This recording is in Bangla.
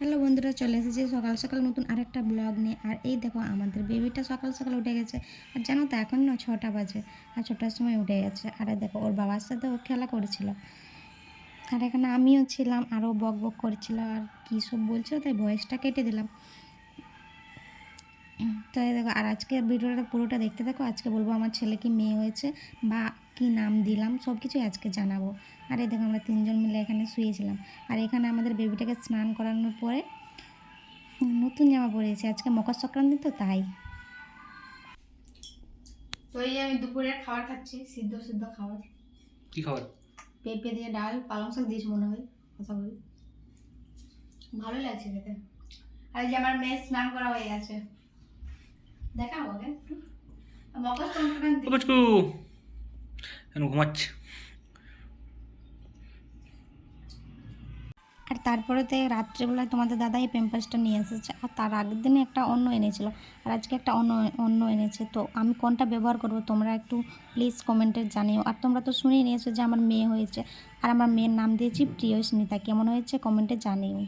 হ্যালো বন্ধুরা, চলে এসেছি সকাল সকাল নতুন আরেকটা ব্লগ নিয়ে। আর এই দেখো, আমাদের বেবিটা সকাল সকাল উঠে গেছে। আর জানো তো, এখন না ছটা বাজে আর ছটার সময় উঠে গেছে। আর দেখো, ওর বাবার সাথে ও খেলা করেছিল। আর এখানে আমিও ছিলাম, আরও বক বক করছিল। আর কী সব বলছিল, তাই ভয়েসটা কেটে দিলাম। তো এই দেখো আর আজকের ভিডিওটা পুরোটা দেখতে থাকো। আজকে বলব আমার ছেলে কি মেয়ে হয়েছে বা কি নাম দিলাম সব কিছুই আজকে জানাব। আর এই দেখো আমরা তিনজন মিলে এখানে শুয়েছিলাম। আর এখানে আমাদের বেবিটাকে স্নান করানোর পরে নতুন জামা পরেছি। আজকে মকর সংক্রান্তি তো তাই। তো এই আমি দুপুরে খাবার খাচ্ছি সিদ্ধ সিদ্ধ খাবার। কি খাবার? পেঁপে দিয়ে ডাল পালং শাক দিয়েছি মনে হয় কথা বলি। ভালো লাগছে খেতে। আর এই যে আমার মেয়ে স্নান করা হয়ে গেছে। দেখা আমাকে মকর সংক্রান্তি। পুচকু। কেন ঘুমাচ্ছে আর তারপরে তো রাত্রেবেলায় তোমাদের দাদা এই পেম্পাসটা নিয়ে এসেছে আর তার আগের দিনে একটা অন্য এনেছিল আর আজকে একটা অন্য অন্য এনেছে। তো আমি কোনটা ব্যবহার করব তোমরা একটু প্লিজ কমেন্টে জানিও। আর তোমরা তো শুনেই নিয়েছো যে আমার মেয়ে হয়েছে আর আমার মেয়ের নাম দিয়েছি প্রিয়স্মিতা। কেমন হয়েছে কমেন্টে জানিও।